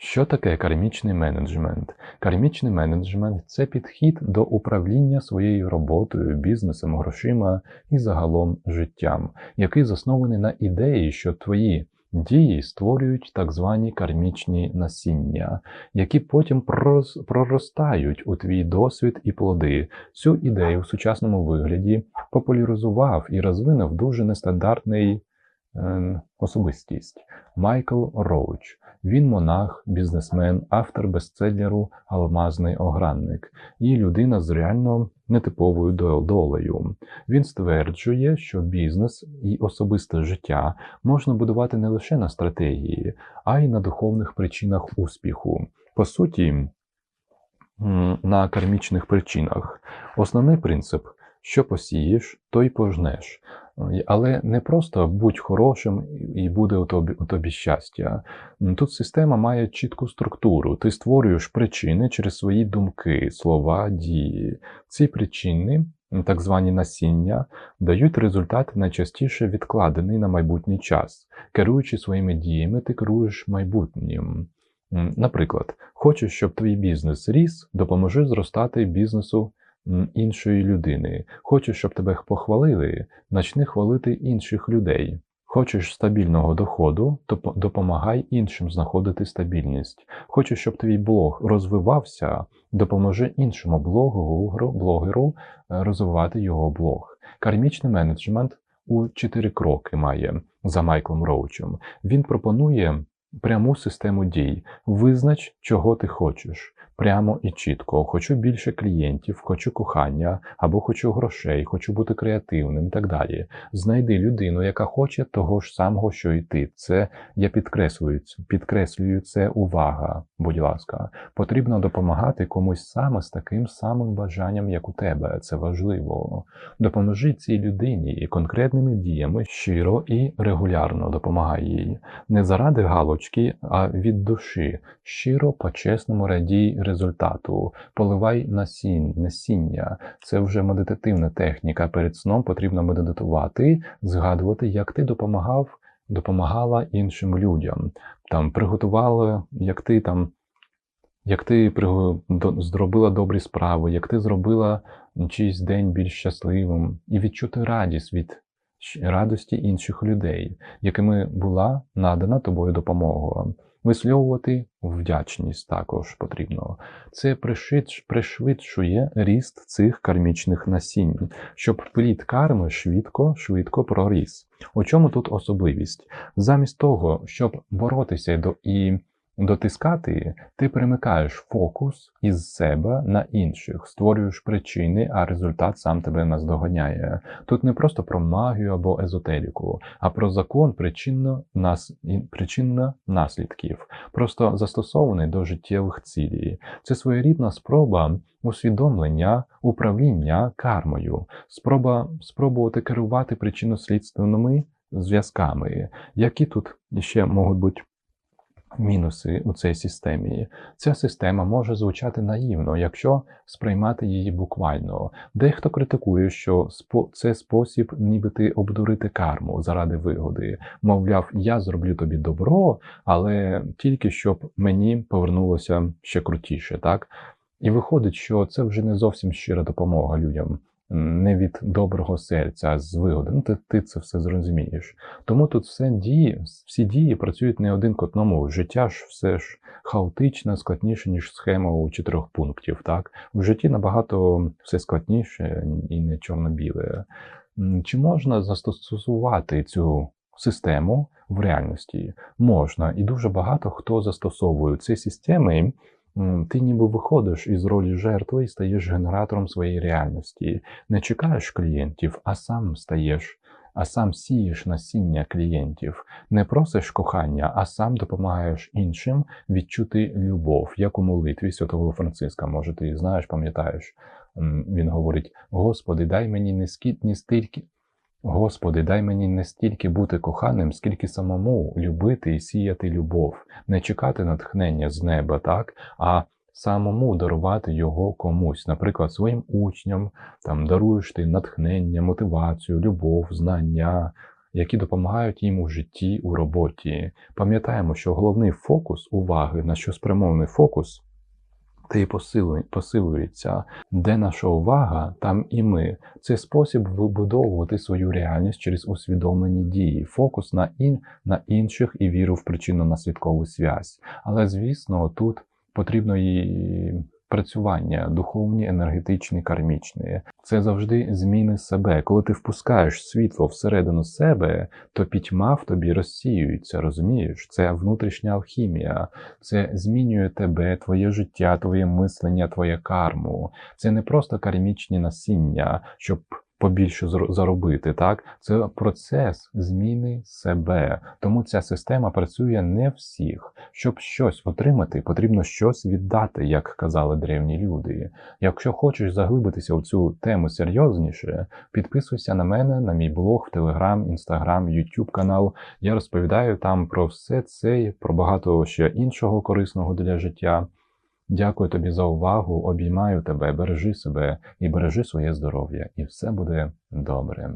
Що таке кармічний менеджмент? Кармічний менеджмент це підхід до управління своєю роботою, бізнесом, грошима і загалом життям, який заснований на ідеї, що твої дії створюють так звані кармічні насіння, які потім проростають у твій досвід і плоди. Цю ідею в сучасному вигляді популяризував і розвинув дуже нестандартний особистість Майкл Роуч. Він монах, бізнесмен, автор бестселеру Алмазний огранник і людина з реально нетиповою долею. Він стверджує, що бізнес і особисте життя можна будувати не лише на стратегії, а й на духовних причинах успіху. По суті, на кармічних причинах. Основний принцип: що посієш, то й пожнеш. Е, Але не просто будь хорошим і буде у тобі, у тобі щастя. Тут система має чітку структуру. Ти створюєш причини через свої думки, слова, дії. Ці причини, так звані насіння, дають результат найчастіше відкладений на майбутній час. Керуючи своїми діями, ти керуєш майбутнім. Наприклад, хочеш, щоб твій бізнес ріс, допоможи зростати бізнесу іншої людини. Хочеш, щоб тебе похвалили, начни хвалити інших людей. Хочеш стабільного доходу, то по- допомагай іншим знаходити стабільність. Хочеш, щоб твій блог розвивався, допоможи іншому блогеру, блогеру е, розвивати його блог. Кармічний менеджмент у чотири кроки має за Майклом Роучем. Він пропонує пряму систему дій. Визнач, чого ти хочеш. Прямо і чітко. Хочу більше клієнтів, хочу кохання, або хочу грошей, хочу бути креативним і так далі. Знайди людину, яка хоче того ж самого, що і ти. Це я підкреслюю, підкреслюю це увага, будь ласка. Потрібно допомагати комусь саме з таким самим бажанням, як у тебе. Це важливо. Допоможи цій людині і конкретними діями щиро і регулярно допомагай їй. Не заради галочки, а від душі. Щиро, по-чесному радій результату. Поливай насінь, насіння. Це вже медитативна техніка. Перед сном потрібно медитувати, згадувати, як ти допомагав, допомагала іншим людям. Там приготувала, як ти там. Як ти зробила добрі справи, як ти зробила чийсь день більш щасливим, і відчути радість від радості інших людей, якими була надана тобою допомога. Висловлювати вдячність також потрібно. Це пришвидш- пришвидшує ріст цих кармічних насінь, щоб плід карми швидко, швидко проріс. У чому тут особливість? Замість того, щоб боротися до і дотискати, ти перемикаєш фокус із себе на інших, створюєш причини, а результат сам тебе наздоганяє. Тут не просто про магію або езотерику, а про закон причинно нас причинно наслідків, просто застосований до життєвих цілей. Це своєрідна спроба усвідомлення управління кармою, спроба спробувати керувати причинно-слідственними зв'язками, які тут ще можуть бути мінуси у цій системі. Ця система може звучати наївно, якщо сприймати її буквально. Дехто критикує, що це спосіб нібити обдурити карму заради вигоди. Мовляв, я зроблю тобі добро, але тільки щоб мені повернулося ще крутіше, так? І виходить, що це вже не зовсім щира допомога людям. Не від доброго серця, а з вигоди. Ну, ти, ти це все зрозумієш. Тому тут все дії, всі дії працюють не один к одному. Життя ж все ж хаотичне, складніше, ніж схема у чотирьох пунктів. Так? В житті набагато все складніше і не чорно-біле. Чи можна застосувати цю систему в реальності? Можна, і дуже багато хто застосовує ці системи. Ти ніби виходиш із ролі жертви і стаєш генератором своєї реальності. Не чекаєш клієнтів, а сам стаєш, а сам сієш насіння клієнтів. Не просиш кохання, а сам допомагаєш іншим відчути любов, як у молитві святого Франциска. Може, ти знаєш, пам'ятаєш. Він говорить: Господи, дай мені не скі- не стільки. Господи, дай мені не стільки бути коханим, скільки самому любити і сіяти любов, не чекати натхнення з неба, так, а самому дарувати його комусь, наприклад, своїм учням, там даруєш ти натхнення, мотивацію, любов, знання, які допомагають їм у житті, у роботі. Пам'ятаємо, що головний фокус уваги, на що спрямований фокус, те і посилується. Де наша увага, там і ми. Це спосіб вибудовувати свою реальність через усвідомлені дії, фокус на, ін, на інших і віру в причинно-наслідкову связь. Але, звісно, тут потрібно і працювання духовні, енергетичні, кармічні. Це завжди зміни себе. Коли ти впускаєш світло всередину себе, то пітьма в тобі розсіюється, розумієш? Це внутрішня алхімія, це змінює тебе, твоє життя, твоє мислення, твоє карму. Це не просто кармічні насіння, щоб побільше заробити, так? Це процес зміни себе. Тому ця система працює не всіх. Щоб щось отримати, потрібно щось віддати, як казали древні люди. Якщо хочеш заглибитися у цю тему серйозніше, підписуйся на мене, на мій блог, в Телеграм, Інстаграм, Ютуб канал. Я розповідаю там про все це, про багато ще іншого корисного для життя. Дякую тобі за увагу, обіймаю тебе, бережи себе і бережи своє здоров'я, і все буде добре.